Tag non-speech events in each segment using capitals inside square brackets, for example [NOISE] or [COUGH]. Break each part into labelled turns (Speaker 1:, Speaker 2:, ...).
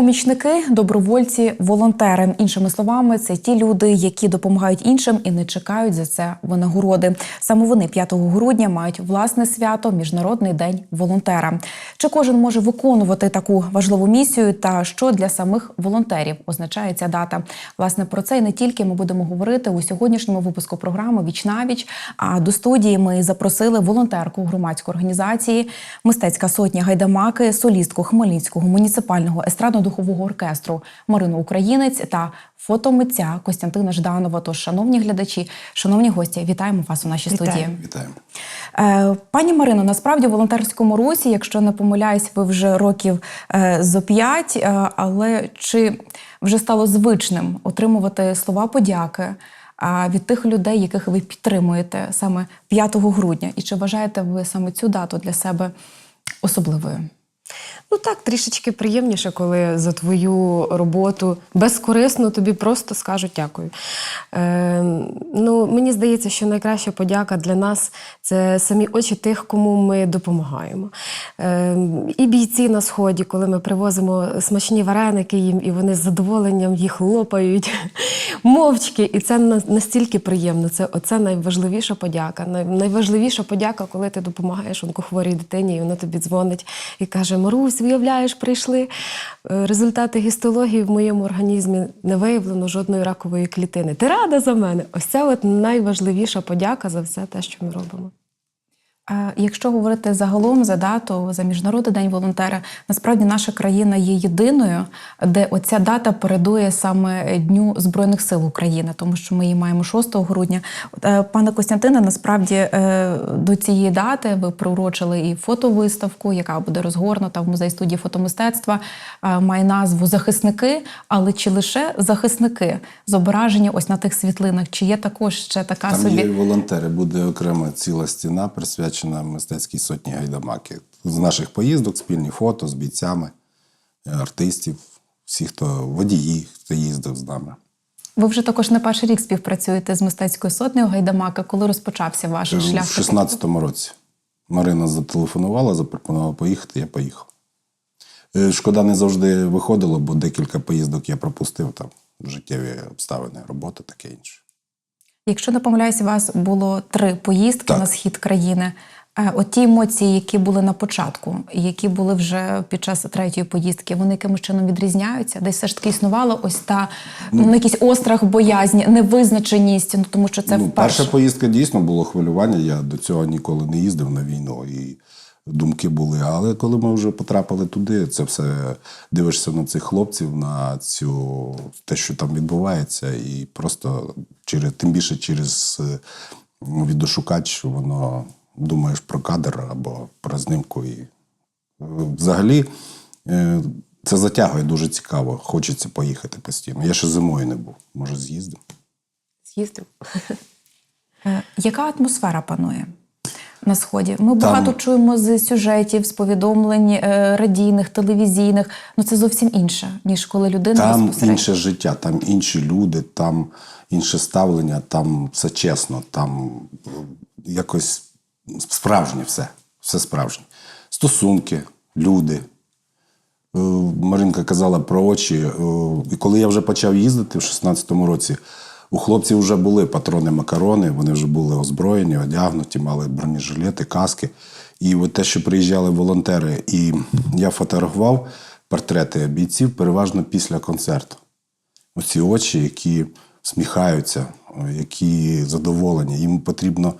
Speaker 1: Помічники, добровольці, волонтери. Іншими словами, це ті люди, які допомагають іншим і не чекають за це винагороди. Саме вони 5 грудня мають власне свято Міжнародний день волонтера. Чи кожен може виконувати таку важливу місію? Та що для самих волонтерів означає ця дата? Власне про це і не тільки ми будемо говорити у сьогоднішньому випуску програми Віч на віч. А до студії ми запросили волонтерку громадської організації Мистецька сотня Гайдамаки, солістку Хмельницького муніципального естрадно-духового оркестру Марину Українець та фотомитця Костянтина Жданова. Тож, шановні глядачі, шановні гості, вітаємо вас у нашій
Speaker 2: Вітаю.
Speaker 1: студії.
Speaker 3: Вітаємо.
Speaker 1: Е, Пані Марино, насправді в волонтерському русі, якщо не помиляюсь, ви вже років е, зо п'ять, е, але чи вже стало звичним отримувати слова подяки а, від тих людей, яких ви підтримуєте саме 5 грудня? І чи вважаєте ви саме цю дату для себе особливою?
Speaker 2: Ну так, трішечки приємніше, коли за твою роботу безкорисно тобі просто скажуть дякую. Е, ну, мені здається, що найкраща подяка для нас це самі очі тих, кому ми допомагаємо. Е, і бійці на сході, коли ми привозимо смачні вареники їм, і вони з задоволенням їх лопають [LAUGHS] мовчки. І це настільки приємно. Це оце найважливіша подяка. Найважливіша подяка, коли ти допомагаєш онкохворій дитині, і вона тобі дзвонить і каже: Марусь, виявляєш, прийшли е, результати гістології в моєму організмі не виявлено жодної ракової клітини. Ти рада за мене? Ось це от найважливіша подяка за все те, що ми робимо.
Speaker 1: Е, Якщо говорити загалом за дату за міжнародний день волонтера, насправді наша країна є єдиною, де оця дата передує саме Дню Збройних сил України, тому що ми її маємо 6 грудня. Е, Пане Костянтине, насправді е, до цієї дати ви приурочили і фотовиставку, яка буде розгорнута в музей студії фотомистецтва. Має назву Захисники, але чи лише захисники зображення ось на тих світлинах? Чи є також ще така
Speaker 3: Там
Speaker 1: собі?
Speaker 3: є волонтери, буде окрема ціла стіна, присвячена мистецькій сотні гайдамаки. З наших поїздок, спільні фото з бійцями, е, артистів, всі, хто водії, хто їздив з нами.
Speaker 1: Ви вже також не перший рік співпрацюєте з мистецькою сотнею Гайдамака. Коли розпочався ваш
Speaker 3: Е,
Speaker 1: шлях?
Speaker 3: В 16-му році Марина зателефонувала, запропонувала поїхати, я поїхав. Е, Шкода не завжди виходило, бо декілька поїздок я пропустив там життєві обставини, робота таке інше.
Speaker 1: Якщо не помиляюсь, у вас було три поїздки
Speaker 3: Так.
Speaker 1: на схід країни. Е, От ті емоції, які були на початку, які були вже під час третьої поїздки, вони якимось чином відрізняються. Десь все ж таки існувала ось та ну, якийсь острах, боязнь, невизначеність. Ну тому що це
Speaker 3: ну,
Speaker 1: вперше.
Speaker 3: перша поїздка дійсно було хвилювання. Я до цього ніколи не їздив на війну, і думки були. Але коли ми вже потрапили туди, це все дивишся на цих хлопців, на цю те, що там відбувається, і просто через тим більше через відеошукач воно думаєш про кадр або про знимку. І е, взагалі. е, Це затягує дуже цікаво. Хочеться поїхати постійно. Я ще зимою не був. Може, з'їздив.
Speaker 2: З'їздив. [LAUGHS]
Speaker 1: Е, Яка атмосфера панує на сході? Ми багато чуємо з сюжетів, з повідомлень е, радійних, телевізійних. Ну це зовсім інше, ніж коли людина
Speaker 3: Там інше життя, там інші люди, там інше ставлення, там все чесно, там е, якось справжнє все. Все справжнє. Стосунки, люди. Е, Маринка казала про очі. І коли я вже почав їздити в 16-му році, у хлопців вже були патрони макарони, вони вже були озброєні, одягнуті, мали бронежилети, каски. І от те, що приїжджали волонтери, і я фотографував портрети бійців переважно після концерту. Оці очі, які сміхаються, які задоволені. Їм потрібно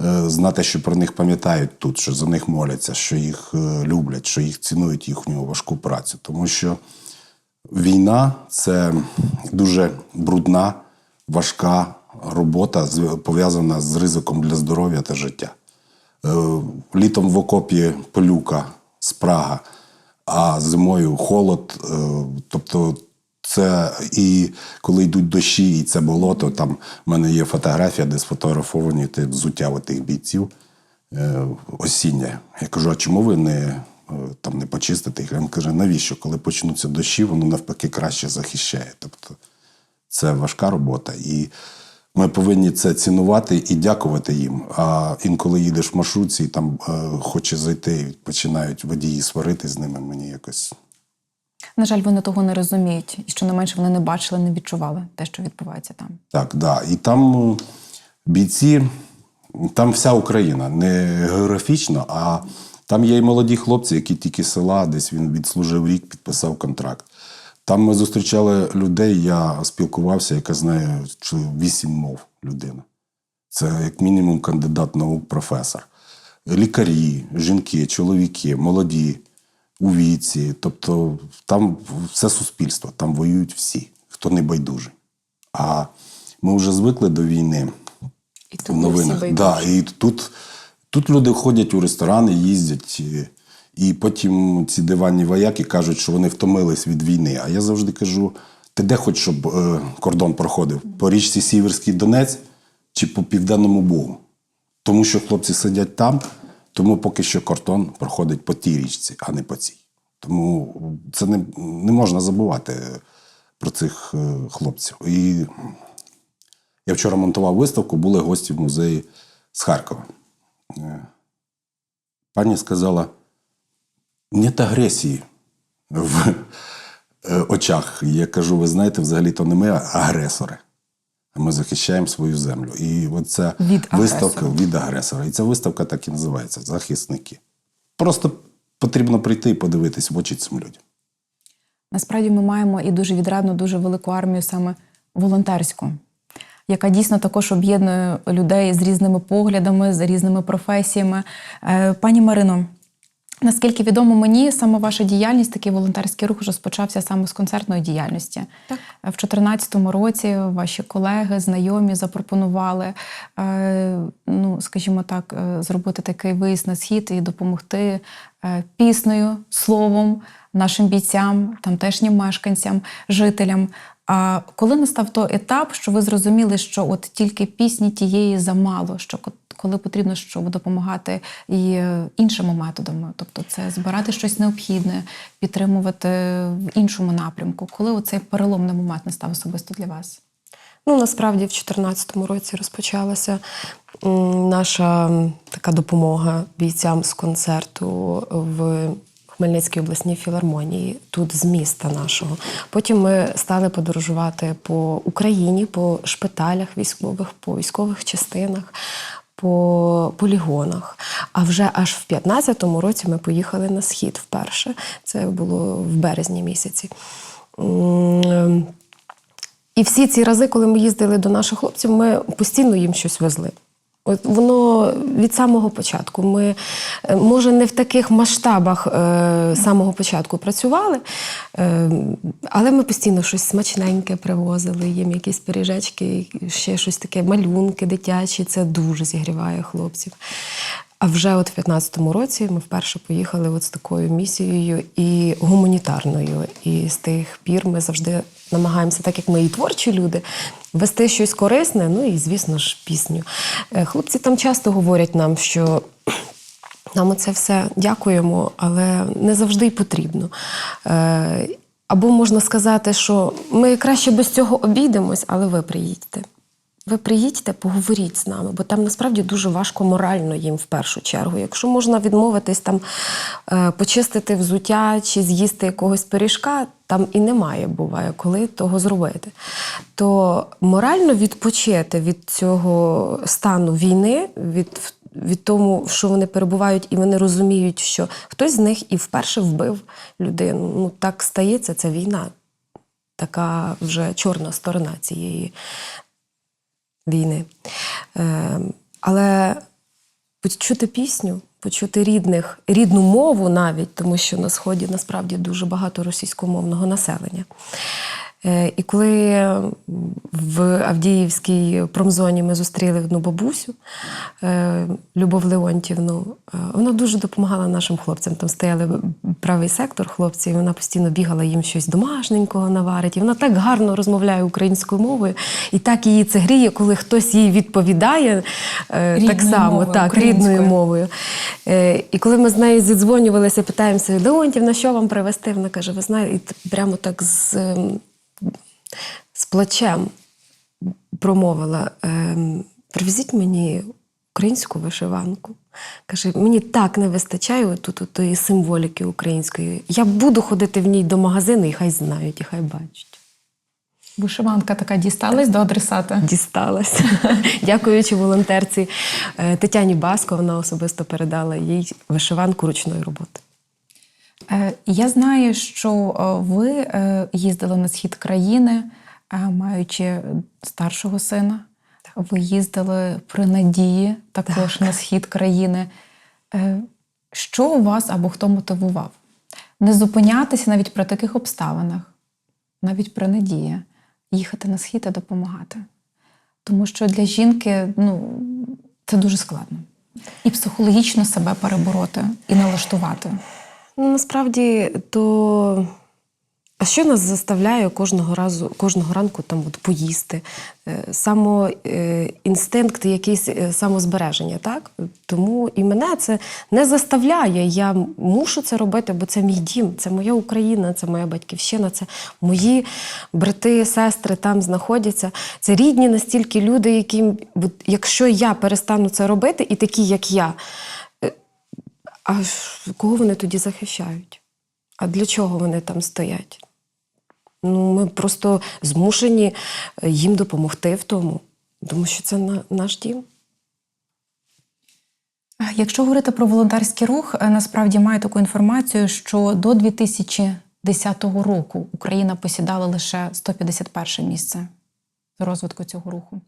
Speaker 3: е, знати, що про них пам'ятають тут, що за них моляться, що їх е, люблять, що їх цінують їхню важку працю. Тому що війна це дуже брудна, важка робота, пов'язана з ризиком для здоров'я та життя. Е, Літом в окопі пилюка, спрага, а зимою холод. е, Тобто, це і коли йдуть дощі, і це болото. Там в мене є фотографія, де сфотографовані те взуття тих бійців е, осіннє. Я кажу: а чому ви не, там, не почистите їх? Він каже, навіщо? Коли почнуться дощі, воно навпаки краще захищає. Тобто це важка робота. І ми повинні це цінувати і дякувати їм. А інколи їдеш в маршрутці, і там е, хоче зайти, і починають водії сварити з ними. Мені якось
Speaker 1: На жаль, вони того не розуміють, і що не менше вони не бачили, не відчували те, що відбувається там.
Speaker 3: Так, да. І там е, бійці, там вся Україна, не географічно, а там є і молоді хлопці, які тільки села, десь він відслужив рік, підписав контракт. Там ми зустрічали людей, я спілкувався, яка знає вісім мов людина. Це як мінімум кандидат наук, професор. Лікарі, жінки, чоловіки, молоді, у віці. Тобто там все суспільство, там воюють всі, хто не байдужий. А ми вже звикли до війни
Speaker 2: І тут не
Speaker 3: новинах.
Speaker 2: всі
Speaker 3: Да, і тут, тут люди ходять у ресторани, їздять, і, і потім ці диванні вояки кажуть, що вони втомились від війни. А я завжди кажу: ти де хоч, щоб е, кордон проходив? По річці Сіверський Донець чи по Південному Бугу? Тому що хлопці сидять там, тому поки що кордон проходить по тій річці, а не по цій. Тому це не, не можна забувати про цих е, хлопців. І я вчора монтував виставку, були гості в музеї з Харкова. Е, Пані сказала: нет агресії в е, очах. Я кажу: ви знаєте, взагалі-то не ми а агресори. Ми захищаємо свою землю. І оця
Speaker 1: Від
Speaker 3: виставка
Speaker 1: агресора.
Speaker 3: від агресора. І ця виставка так і називається Захисники. Просто потрібно прийти і подивитись в очі цим людям.
Speaker 1: Насправді ми маємо і дуже відрадну, дуже велику армію саме волонтерську, яка дійсно також об'єднує людей з різними поглядами, з різними професіями. Е, Пані Марино, наскільки відомо мені, саме ваша діяльність, такий волонтерський рух розпочався саме з концертної діяльності.
Speaker 2: Так.
Speaker 1: В 2014 році ваші колеги, знайомі запропонували, е, ну, скажімо так, е, зробити такий виїзд на схід і допомогти е, піснею, словом нашим бійцям, тамтешнім мешканцям, жителям. А коли настав той етап, що ви зрозуміли, що от тільки пісні тієї замало, що коли потрібно, щоб допомагати і е, іншими методами, тобто це збирати щось необхідне, підтримувати в іншому напрямку, коли оцей переломний момент настав особисто для вас?
Speaker 2: Ну, насправді, в 2014 році розпочалася наша така допомога бійцям з концерту в Хмельницькій обласній філармонії, тут з міста нашого. Потім ми стали подорожувати по Україні, по шпиталях військових, по військових частинах. По полігонах. А вже аж в 15-му році ми поїхали на схід вперше. Це було в березні місяці. І всі ці рази, коли ми їздили до наших хлопців, ми постійно їм щось везли. От воно від самого початку. Ми, е, може, не в таких масштабах е, самого початку працювали, е, але ми постійно щось смачненьке привозили, їм якісь пиріжечки, ще щось таке, малюнки дитячі. Це дуже зігріває хлопців. А вже от в 15-му році ми вперше поїхали от з такою місією і гуманітарною. І з тих пір ми завжди намагаємося, так як ми і творчі люди, вести щось корисне, ну і, звісно ж, пісню. Е, Хлопці там часто говорять нам, що [CLEARS THROAT] нам оце все дякуємо, але не завжди й потрібно. Е, Або можна сказати, що ми краще без цього обійдемось, але ви приїдьте. Ви приїдьте, поговоріть з нами, бо там насправді дуже важко морально їм в першу чергу. Якщо можна відмовитись там е, почистити взуття чи з'їсти якогось пиріжка, там і немає, буває, коли того зробити. То морально відпочити від цього стану війни, від, від тому, що вони перебувають, і вони розуміють, що хтось з них і вперше вбив людину. Ну так стається, це війна. Така вже чорна сторона цієї війни. Е, але почути пісню, почути рідних, рідну мову навіть, тому що на Сході насправді дуже багато російськомовного населення. Е, І коли в Авдіївській промзоні ми зустріли одну бабусю е, Любов Леонтівну, е, вона дуже допомагала нашим хлопцям. Там стояли правий сектор хлопці, і вона постійно бігала їм щось домашненького наварить. І вона так гарно розмовляє українською мовою, і так її це гріє, коли хтось їй відповідає е, так само,
Speaker 1: мовою,
Speaker 2: так, рідною мовою. І коли ми з нею зідзвонювалися, питаємося, Леонтівна, що вам привезти? Вона каже, ви знаєте, і прямо так з, ем, з плачем промовила: ем, привезіть мені українську вишиванку. Каже, мені так не вистачає тут тої символіки української. Я буду ходити в ній до магазину, і хай знають, і хай бачать.
Speaker 1: Вишиванка така дісталась до адресата.
Speaker 2: Дісталася. [LAUGHS] Дякуючи волонтерці е, Тетяні Баско, вона особисто передала їй вишиванку ручної роботи.
Speaker 1: Е, Я знаю, що е, ви е, їздили на схід країни, маючи старшого сина. Ви їздили при надії також на схід країни. Що вас або хто мотивував? Не зупинятися навіть при таких обставинах, навіть при надії, їхати на схід і допомагати. Тому що для жінки ну, це дуже складно. І психологічно себе перебороти, і налаштувати.
Speaker 2: Ну, насправді, то а що нас заставляє кожного разу, кожного ранку там от поїсти? Е, Само е, інстинкт, якийсь е, самозбереження, так? Тому і мене це не заставляє. Я мушу це робити, бо це мій дім, це моя Україна, це моя батьківщина, це мої брати, сестри там знаходяться. Це рідні настільки люди, яким, якщо я перестану це робити, і такі, як я, а кого вони тоді захищають? А для чого вони там стоять? Ну, ми просто змушені е, їм допомогти в тому, тому що це на, наш дім.
Speaker 1: Якщо говорити про волонтерський рух, е, насправді маю таку інформацію, що до 2010 року Україна посідала лише 151 місце розвитку цього руху.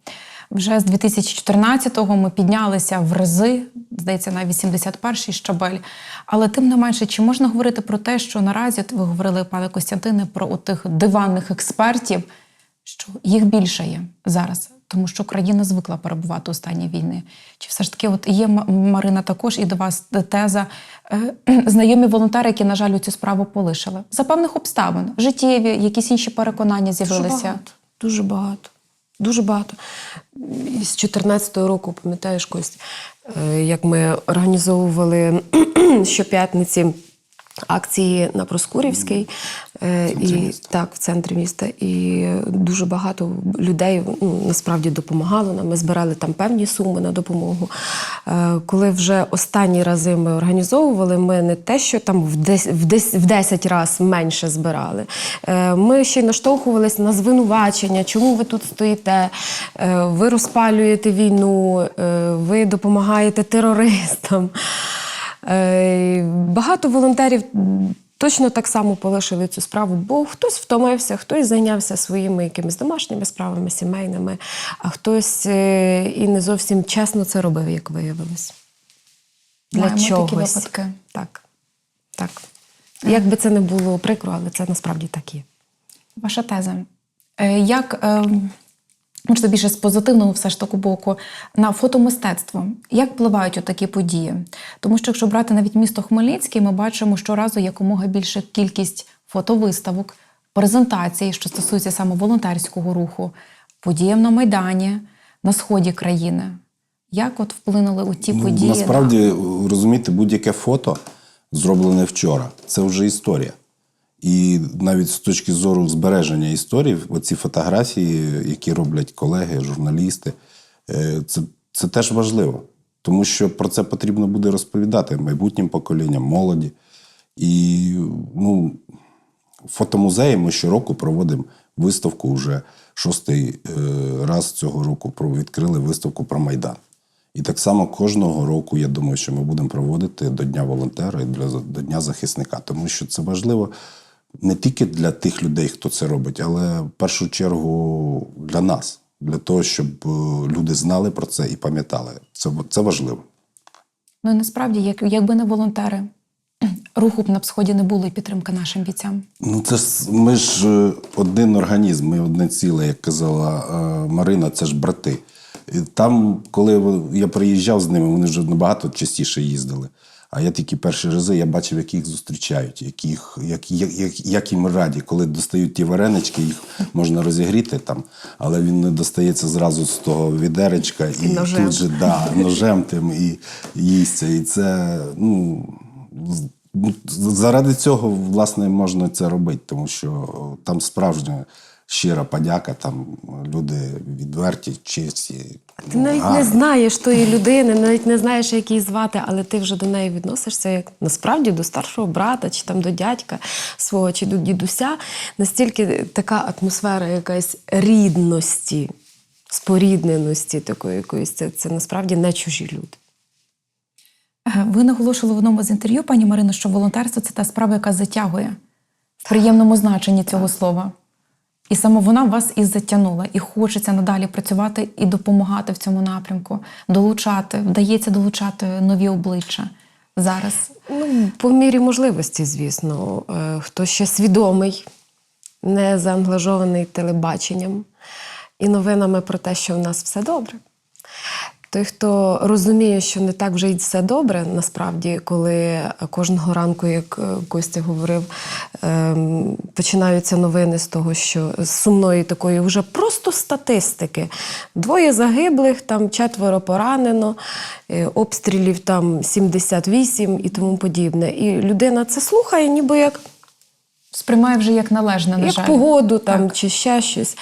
Speaker 1: Вже з 2014-го ми піднялися в рази, здається, на 81-й щабель. Але тим не менше, чи можна говорити про те, що наразі от ви говорили, пане Костянтине, про тих диванних експертів, що їх більше є зараз, тому що країна звикла перебувати у стані війни. Чи все ж таки, от є Марина також і до вас теза е, [CLEARS THROAT] знайомі волонтери, які, на жаль, цю справу полишили за певних обставин, життєві, якісь інші переконання з'явилися.
Speaker 2: Дуже багато. Дуже багато. З 14-го року, пам'ятаєш, Кость, як ми організовували щоп'ятниці акції на Проскурівській. е, І, так, в центрі міста. І дуже багато людей ну, насправді допомагало нам. Ми збирали там певні суми на допомогу. Е, Коли вже останні рази ми організовували, ми не те, що там в 10, в 10, в 10 разів менше збирали. Е, Ми ще й наштовхувалися на звинувачення, чому ви тут стоїте, ви розпалюєте війну, ви допомагаєте терористам. Е, Багато волонтерів точно так само полишили цю справу, бо хтось втомився, хтось зайнявся своїми якимись домашніми справами, сімейними, а хтось е, і не зовсім чесно це робив, як виявилось. Для
Speaker 1: Маємо такі випадки.
Speaker 2: Так. так. Як би це не було прикро, але це насправді так є.
Speaker 1: Ваша теза. Е, Як, е, можливо, більше з позитивного все ж таки боку, на фотомистецтво? Як впливають такі події? Тому що, якщо брати навіть місто Хмельницький, ми бачимо щоразу якомога більша кількість фотовиставок, презентацій, що стосується саме волонтерського руху, подіям на Майдані, на сході країни. Як от вплинули у ті події?
Speaker 3: Ну, Насправді, розумієте, будь-яке фото зроблене вчора. Це вже історія. І навіть з точки зору збереження історії, оці фотографії, які роблять колеги, журналісти, е, це, це теж важливо. Тому що про це потрібно буде розповідати майбутнім поколінням, молоді. І ну, фотомузеї ми щороку проводимо виставку вже шостий е, раз цього року відкрили виставку про Майдан. І так само кожного року, я думаю, що ми будемо проводити до Дня волонтера і до Дня захисника, тому що це важливо не тільки для тих людей, хто це робить, але в першу чергу для нас, для того, щоб е, люди знали про це і пам'ятали. Це, це важливо.
Speaker 1: Ну і насправді, як, якби не волонтери, [CLEARS THROAT] руху б на сході не було і підтримки нашим бійцям.
Speaker 3: Ну, це ж ми ж е, один організм, ми одне ціле, як казала е, Марина, це ж брати. І там, коли я приїжджав з ними, вони вже набагато частіше їздили. А я такі перші рази я бачив, як їх зустрічають, як, їх, як, як, як, як їм раді, коли достають ті варенички, їх можна розігріти там, але він не достається зразу з того відеречка і,
Speaker 2: ножем.
Speaker 3: тут же да, ножем тим і їсться. І це ну, ну, заради цього власне можна це робити, тому що там справжня щира подяка, там люди відверті, чисті.
Speaker 2: Ти навіть не знаєш тої людини, навіть не знаєш, як її звати, але ти вже до неї відносишся як насправді до старшого брата, чи там до дядька свого, чи до дідуся. Настільки така атмосфера якась рідності, спорідненості такої якоїсь. Це, це насправді не чужі люди.
Speaker 1: Е, Ви наголошували в одному з інтерв'ю, пані Марино, що волонтерство це та справа, яка затягує в приємному значенні цього слова. І саме вона вас і затягнула, і хочеться надалі працювати і допомагати в цьому напрямку, долучати, вдається долучати нові обличчя зараз.
Speaker 2: Ну, по мірі можливості, звісно. Е, Хто ще свідомий, не заангажований телебаченням і новинами про те, що в нас все добре. Той, хто розуміє, що не так вже й все добре, насправді, коли кожного ранку, як е, Костя говорив, ем, починаються новини з того, що з сумної такої вже просто статистики. Двоє загиблих, там четверо поранено, е, обстрілів там 78 і тому подібне. І людина це слухає, ніби як
Speaker 1: Сприймає вже як належне, на
Speaker 2: як
Speaker 1: жаль.
Speaker 2: погоду там,
Speaker 1: Так.
Speaker 2: чи ще щось.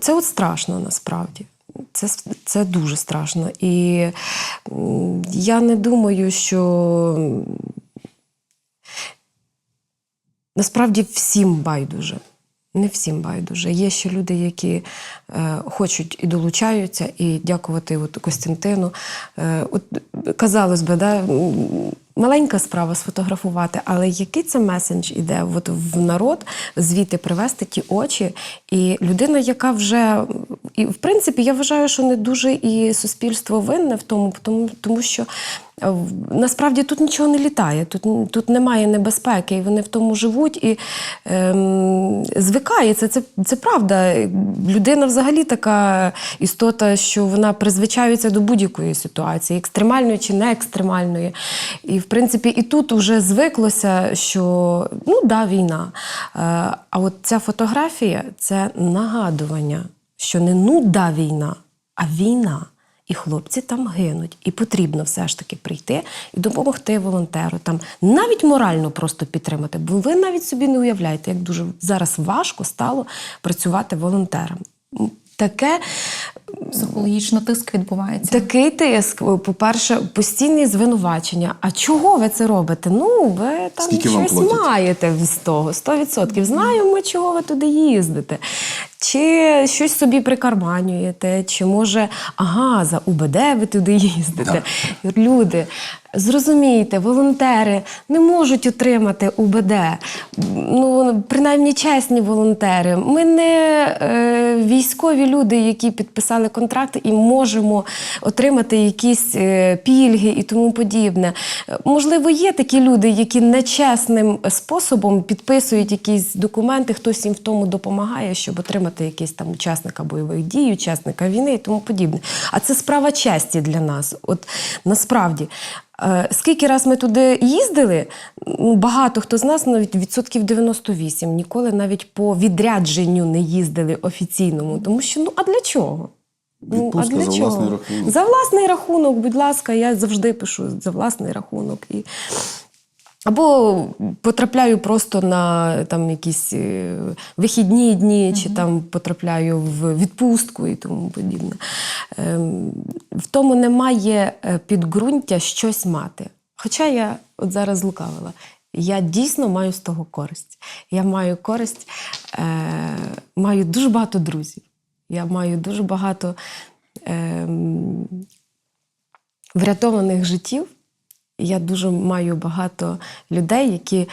Speaker 2: Це от страшно насправді. Це, це дуже страшно. І я не думаю, що насправді всім байдуже. Не всім байдуже. Є ще люди, які е, хочуть і долучаються, і дякувати от Костянтину. Е, от, казалось би, да, маленька справа сфотографувати, але який це месендж іде от в народ, звідти привести ті очі. І людина, яка вже, і в принципі, я вважаю, що не дуже і суспільство винне в тому, тому, тому що е, насправді тут нічого не літає, тут, тут немає небезпеки, і вони в тому живуть і ем, звикає. Це, це, це правда. Людина взагалі така істота, що вона призвичаюється до будь-якої ситуації, екстремальної чи не екстремальної. І, в принципі, і тут вже звиклося, що ну да, війна. Е, А от ця фотографія це нагадування, що не ну да війна, а війна. І хлопці там гинуть. І потрібно все ж таки прийти і допомогти волонтеру, там навіть морально просто підтримати. Бо ви навіть собі не уявляєте, як дуже зараз важко стало працювати волонтером. Таке
Speaker 1: Психологічно тиск відбувається.
Speaker 2: Такий тиск, по-перше, постійні звинувачення. А чого ви це робите? Ну, ви там
Speaker 3: Скільки
Speaker 2: щось маєте з того, 100%. Знаємо, чого ви туди їздите. Чи щось собі прикарманюєте, чи може, ага, за УБД ви туди їздите. Люди, зрозумійте, волонтери не можуть отримати УБД. Ну, принаймні чесні волонтери. Ми не е, військові люди, які підписали контракти і можемо отримати якісь е, пільги і тому подібне. Можливо, є такі люди, які нечесним способом підписують якісь документи, хтось їм в тому допомагає, щоб отримати якийсь там учасника бойових дій, учасника війни і тому подібне. А це справа честі для нас. От насправді. Е, Скільки раз ми туди їздили, ну, багато хто з нас, навіть відсотків 98, ніколи навіть по відрядженню не їздили офіційному. Тому що ну а для чого?
Speaker 3: Відпустка за власний рахунок.
Speaker 2: За власний рахунок, будь ласка, я завжди пишу за власний рахунок. І... Або потрапляю просто на там, якісь е, вихідні дні, чи там потрапляю в відпустку і тому подібне. Ем, в тому немає е, підґрунтя щось мати. Хоча я от зараз злукавила. Я дійсно маю з того користь. Я маю користь, е, маю дуже багато друзів. Я маю дуже багато ем, врятованих життів. Я дуже маю багато людей, які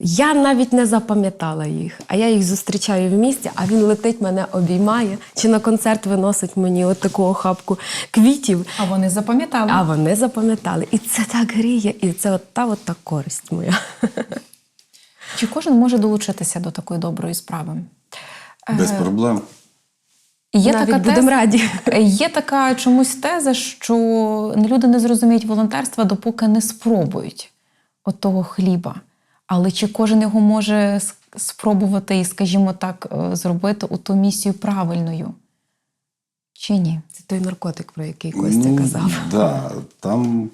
Speaker 2: я навіть не запам'ятала їх, а я їх зустрічаю в місті, а він летить, мене обіймає, чи на концерт виносить мені от таку охапку квітів.
Speaker 1: А вони запам'ятали.
Speaker 2: А вони запам'ятали. І це так гріє, і це от та от та користь моя.
Speaker 1: Чи кожен може долучитися до такої доброї справи?
Speaker 3: Без проблем.
Speaker 1: Є
Speaker 2: Навіть
Speaker 1: така
Speaker 2: будемо раді. [LAUGHS]
Speaker 1: Є така чомусь теза, що люди не зрозуміють волонтерства, допоки не спробують от того хліба. Але чи кожен його може спробувати і, скажімо так, е, зробити у ту місію правильною? Чи ні?
Speaker 2: Це той наркотик, про який Костя
Speaker 3: ну,
Speaker 2: казав.
Speaker 3: Да, там,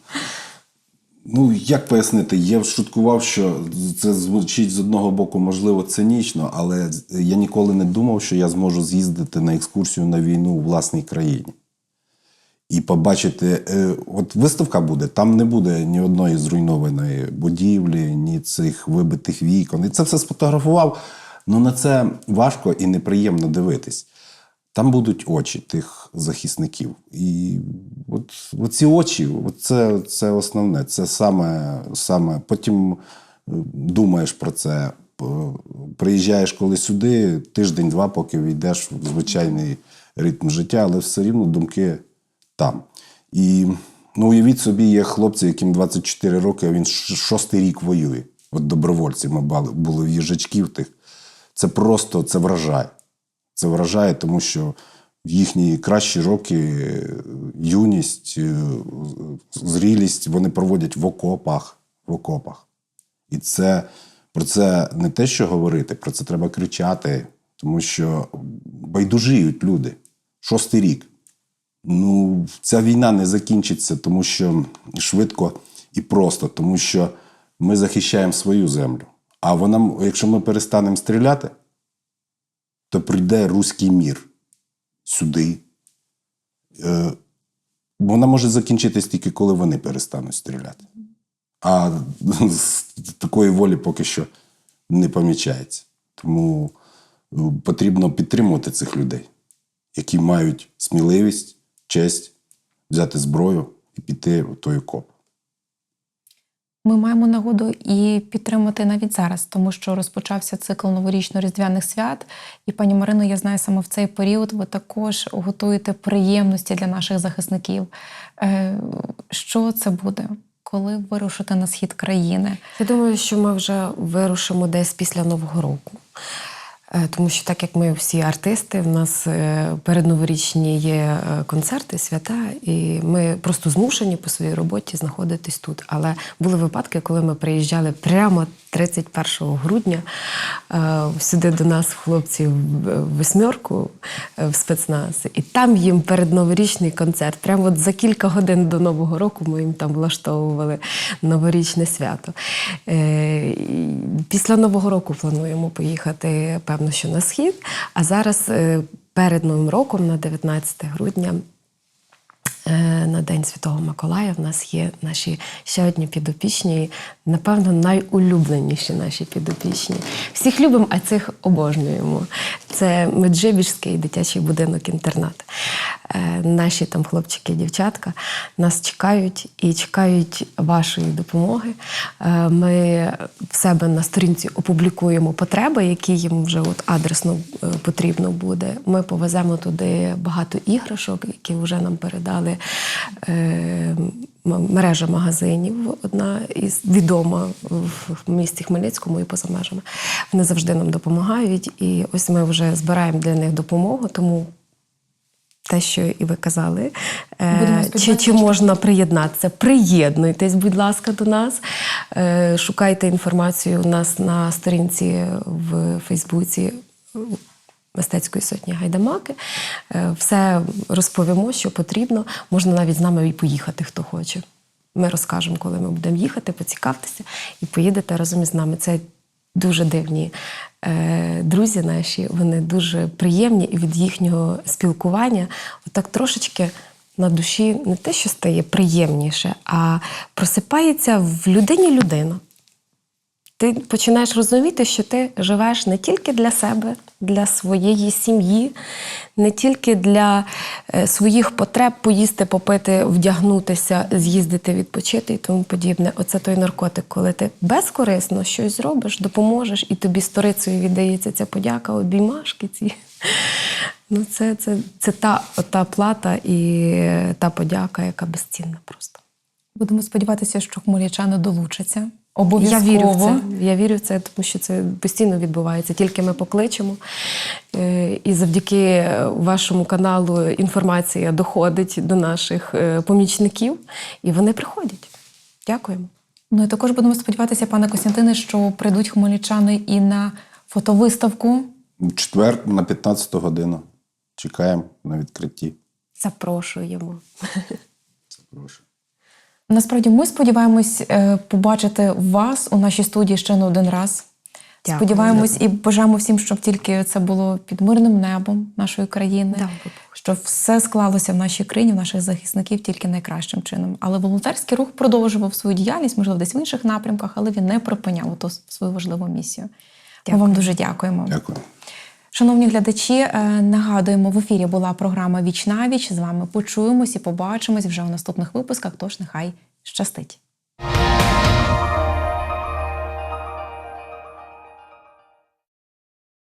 Speaker 3: ну як пояснити, я шуткував, що це звучить з одного боку, можливо, цинічно, але я ніколи не думав, що я зможу з'їздити на екскурсію на війну у власній країні. І побачити, е, от виставка буде, там не буде ні одної зруйнованої будівлі, ні цих вибитих вікон. І це все сфотографував. Ну на це важко і неприємно дивитись. Там будуть очі тих захисників. І от, от ці очі, це, це основне. Це саме, саме. Потім е, думаєш про це. Приїжджаєш коли сюди, тиждень-два, поки війдеш в звичайний ритм життя, але все рівно думки там. І ну, уявіть собі, є хлопці, яким 24 роки, а він шостий рік воює. От добровольці ми були в їжачків тих. Це просто це вражає. Це вражає, тому що в їхні кращі роки е, юність, е, зрілість вони проводять в окопах. В окопах. І це про це не те, що говорити, про це треба кричати, тому що байдужіють люди. Шостий рік. Ну, ця війна не закінчиться, тому що швидко і просто, тому що ми захищаємо свою землю. А вона, якщо ми перестанемо стріляти, то прийде руський мір сюди. Е, вона може закінчитись тільки коли вони перестануть стріляти. А з такої волі поки що не помічається. Тому е, потрібно підтримувати цих людей, які мають сміливість, честь взяти зброю і піти в той окоп.
Speaker 1: Ми маємо нагоду і підтримати навіть зараз, тому що розпочався цикл новорічно-різдвяних свят. І пані Марино, я знаю, саме в цей період ви також готуєте приємності для наших захисників. Е, Що це буде? Коли вирушите на схід країни?
Speaker 2: Я думаю, що ми вже вирушимо десь після Нового року. Е, Тому що, так як ми всі артисти, в нас е, передноворічні є е, концерти, свята, і ми просто змушені по своїй роботі знаходитись тут. Але були випадки, коли ми приїжджали прямо 31 грудня сюди до нас хлопці в восьмерку в спецназ, і там їм передноворічний концерт. Прямо от за кілька годин до Нового року ми їм там влаштовували новорічне свято. Після Нового року плануємо поїхати, певно, що на схід. А зараз е, перед Новим роком, на 19 грудня, е, на День Святого Миколая, в нас є наші ще одні підопічні, напевно, найулюбленіші наші підопічні. Всіх любимо, а цих обожнюємо. Це Меджибіжський дитячий будинок-інтернат. Е, Наші там хлопчики, дівчатка нас чекають і чекають вашої допомоги. Е, Ми в себе на сторінці опублікуємо потреби, які їм вже от адресно е, потрібно буде. Ми повеземо туди багато іграшок, які вже нам передали е, мережа магазинів, одна із відома в місті Хмельницькому і поза межами. Вони завжди нам допомагають. І ось ми вже збираємо для них допомогу, тому. Те, що і ви казали, е, чи, чи можна приєднатися? Приєднуйтесь, будь ласка, до нас. Е, Шукайте інформацію у нас на сторінці в Фейсбуці мистецької сотні гайдамаки. Е, Все розповімо, що потрібно. Можна навіть з нами і поїхати, хто хоче. Ми розкажемо, коли ми будемо їхати, поцікавтеся і поїдете разом із нами. Це дуже дивні е, друзі наші, вони дуже приємні, і від їхнього спілкування отак трошечки на душі не те, що стає приємніше, а просипається в людині людина. Ти починаєш розуміти, що ти живеш не тільки для себе, для своєї сім'ї, не тільки для е, своїх потреб поїсти, попити, вдягнутися, з'їздити, відпочити і тому подібне. Оце той наркотик, коли ти безкорисно щось зробиш, допоможеш, і тобі сторицею віддається ця подяка, обіймашки ці. Ну, це, це, це та, та плата і та подяка, яка безцінна просто.
Speaker 1: Будемо сподіватися, що хмельничани долучаться.
Speaker 2: Я
Speaker 1: Обов'язково.
Speaker 2: вірю в це. Я вірю в це, тому що це постійно відбувається. Тільки ми покличемо. Е, І завдяки вашому каналу інформація доходить до наших е, помічників, і вони приходять. Дякуємо.
Speaker 1: Ну і також будемо сподіватися, пане Костянтине, що прийдуть хмельничани і на фотовиставку.
Speaker 3: Четвер на 15 годину чекаємо на відкритті.
Speaker 2: Запрошуємо.
Speaker 3: Прошу.
Speaker 1: Насправді, ми сподіваємось е, побачити вас у нашій студії ще не один раз.
Speaker 2: Дякую.
Speaker 1: Сподіваємось і бажаємо всім, щоб тільки це було під мирним небом нашої країни,
Speaker 2: Да,
Speaker 1: щоб все склалося в нашій країні, в наших захисників тільки найкращим чином. Але волонтерський рух продовжував свою діяльність, можливо, десь в інших напрямках, але він не припиняв ту свою важливу місію. Ми вам дуже дякуємо.
Speaker 3: Дякую.
Speaker 1: Шановні глядачі, е, нагадуємо, в ефірі була програма Віч на віч. З вами почуємось і побачимось вже у наступних випусках. Тож нехай щастить.